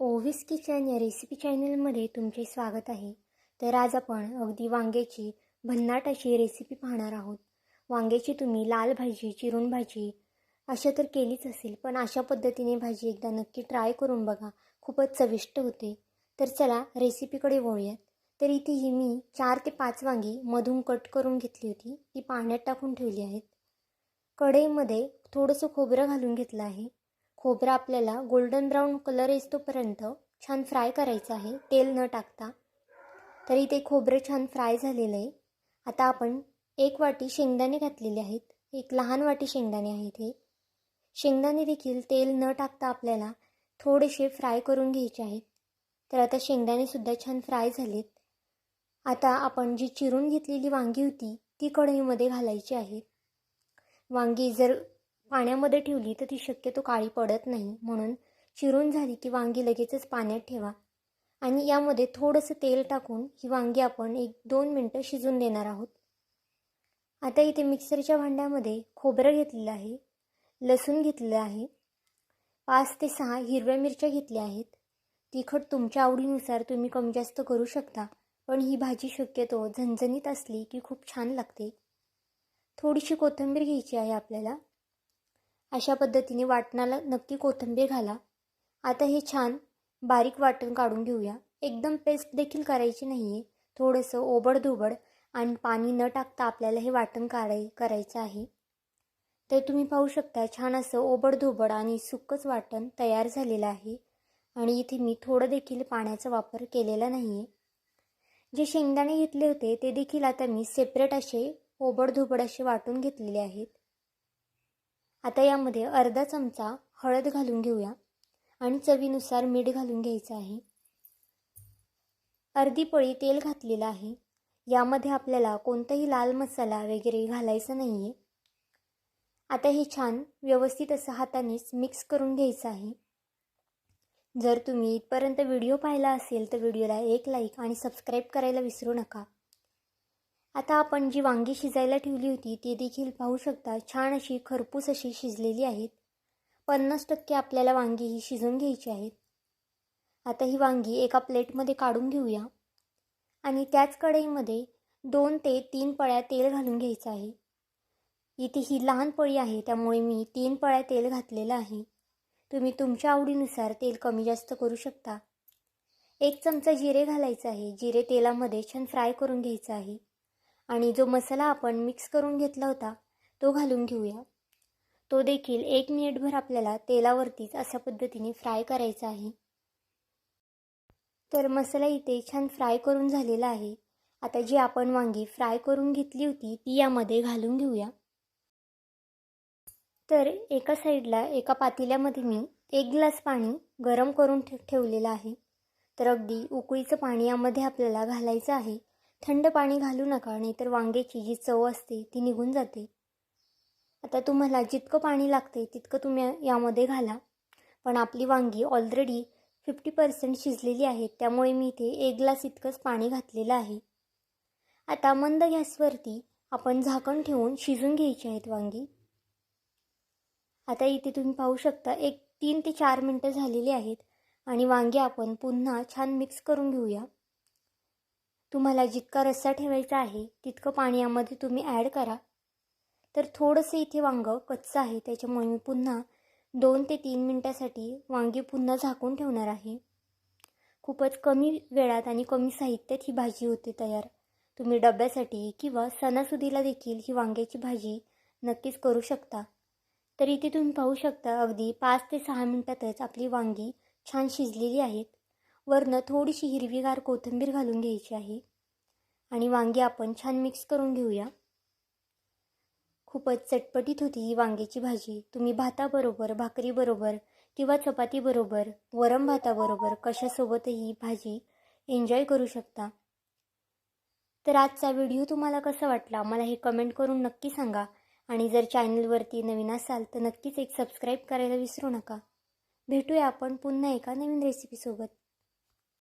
ओव्हिस kitchen या recipe चॅनलमध्ये तुमचे स्वागत आहे. तर आज आपण अगदी वांग्याची भन्नाट अशी रेसिपी पाहणार आहोत. वांग्याची तुम्ही लाल भाजी चिरून भाजी अशा तर केलीच असेल पण अशा पद्धतीने भाजी एकदा नक्की ट्राय करून बघा. खूपच चविष्ट होते. तर चला रेसिपीकडे वळूयात. तर इथे ही मी चार ते पाच वांगी मधून कट करून घेतली होती. ती पाण्यात टाकून ठेवली आहेत. कढईमध्ये थोडंसं खोबरं घालून घेतलं आहे. खोबरं आपल्याला गोल्डन ब्राऊन कलर येतोपर्यंत छान फ्राय करायचं आहे. तेल न टाकता. तरी ते खोबरं छान फ्राय झालेलं आहे. आता आपण एक वाटी शेंगदाणे घातलेले आहेत. एक लहान वाटी शेंगदाणे आहेत हे. शेंगदाणे देखील तेल न टाकता आपल्याला थोडेसे फ्राय करून घ्यायचे आहेत. तर आता शेंगदाणेसुद्धा छान फ्राय झालेत. आता आपण जी चिरून घेतलेली वांगी होती ती कढईमध्ये घालायची आहे. वांगी जर पाण्यामध्ये ठेवली तर ती शक्यतो काळी पडत नाही म्हणून चिरून झाली की वांगी लगेचच पाण्यात ठेवा. आणि यामध्ये थोडंसं तेल टाकून ही वांगी आपण एक दोन मिनटं शिजून देणार आहोत. आता इथे मिक्सरच्या भांड्यामध्ये खोबरं घेतलेलं आहे लसूण घेतलेलं आहे पाच ते सहा हिरव्या मिरच्या घेतल्या आहेत. तिखट तुमच्या आवडीनुसार तुम्ही कमी जास्त करू शकता पण ही भाजी शक्यतो झणझणीत असली की खूप छान लागते. थोडीशी कोथिंबीर घ्यायची आहे आपल्याला. अशा पद्धतीने वाटणाला नक्की कोथिंबीर घाला. आता हे छान बारीक वाटण काढून घेऊया. एकदम पेस्ट देखील करायची नाही आहे थोडंसं ओबडधोबड आणि पाणी न टाकता आपल्याला हे वाटण काढाय करायचं आहे. तर तुम्ही पाहू शकता छान असं ओबडधोबड आणि सुक्कच वाटण तयार झालेलं आहे. आणि इथे मी थोडं देखील पाण्याचा वापर केलेला नाही आहे जे शेंगदाणे घेतले होते ते देखील आता मी सेपरेट असे ओबडधोबड असे वाटून घेतलेले आहेत. आता यामध्ये अर्धा चमचा हळद घालून घेऊया. आणि चवीनुसार मीठ घालून घ्यायचं आहे. अर्धी पळी तेल घातलेलं आहे. यामध्ये आपल्याला कोणताही लाल मसाला वगैरे घालायचा नाही आहे आता हे छान व्यवस्थित असं हातानेच मिक्स करून घ्यायचं आहे. जर तुम्ही इथपर्यंत व्हिडिओ पाहिला असेल तर व्हिडिओला एक लाईक आणि सबस्क्राईब करायला विसरू नका. आता आपण जी वांगी शिजायला ठेवली होती ती देखील पाहू शकता. छान अशी खरपूस अशी शिजलेली आहेत. पन्नास टक्के आपल्याला वांगी ही शिजून घ्यायची आहेत. आता ही वांगी एका प्लेटमध्ये काढून घेऊया. आणि त्याच कढईमध्ये दोन ते तीन पळ्या तेल घालून घ्यायचं आहे. इथे ही लहान पळी आहे त्यामुळे मी तीन पळ्या तेल घातलेलं आहे. तुम्ही तुमच्या आवडीनुसार तेल कमी जास्त करू शकता. एक चमचा जिरे घालायचं आहे. जिरे तेलामध्ये छान फ्राय करून घ्यायचं आहे. आणि जो मसाला आपण मिक्स करून घेतला होता तो घालून घेऊया. तो देखील एक मिनिटभर आपल्याला तेलावरतीच अशा पद्धतीने फ्राय करायचा आहे. तर मसाला इथे छान फ्राय करून झालेला आहे. आता जी आपण वांगी फ्राय करून घेतली होती ती यामध्ये घालून घेऊया. तर एका साईडला एका पातेल्यामध्ये मी एक ग्लास पाणी गरम करून ठेवलेलं आहे. तर अगदी उकळीचं पाणी यामध्ये आपल्याला घालायचं आहे. थंड पाणी घालू नका नाहीतर वांग्याची जी चव असते ती निघून जाते. आता तुम्हाला जितकं पाणी लागते तितकं तुम्ही यामध्ये घाला. पण आपली वांगी ऑलरेडी फिफ्टी पर्सेंट शिजलेली आहेत त्यामुळे मी इथे एक ग्लास इतकंच पाणी घातलेलं आहे. आता मंद गॅसवरती आपण झाकण ठेवून शिजून घ्यायची आहेत वांगी. आता इथे तुम्ही पाहू शकता एक तीन ते चार मिनटं झालेली आहेत आणि वांगे आपण पुन्हा छान मिक्स करून घेऊया. तुम्हाला जितका रस्सा ठेवायचा आहे तितकं पाणी यामध्ये तुम्ही ॲड करा. तर थोडंसं इथे वांगं कच्चं आहे त्याच्यामुळे मी पुन्हा दोन ते तीन मिनटासाठी वांगी पुन्हा झाकून ठेवणार आहे. खूपच कमी वेळात आणि कमी साहित्यात ही भाजी होते तयार. तुम्ही डब्यासाठी किंवा सणासुदीला देखील ही वांग्याची भाजी नक्कीच करू शकता. तर इथे तुम्ही पाहू शकता अगदी पाच ते सहा मिनटातच आपली वांगी छान शिजलेली आहेत. वरनं थोडीशी हिरवीगार कोथिंबीर घालून घ्यायची आहे. आणि वांगी आपण छान मिक्स करून घेऊया. खूपच चटपटीत होती ही वांग्याची भाजी. तुम्ही भाताबरोबर भाकरीबरोबर किंवा चपातीबरोबर वरम भाताबरोबर कशासोबतही भाजी एन्जॉय करू शकता. तर आजचा व्हिडिओ तुम्हाला कसा वाटला मला हे कमेंट करून नक्की सांगा. आणि जर चॅनलवरती नवीन असाल तर नक्कीच एक सबस्क्राईब करायला विसरू नका. भेटूया आपण पुन्हा एका नवीन रेसिपीसोबत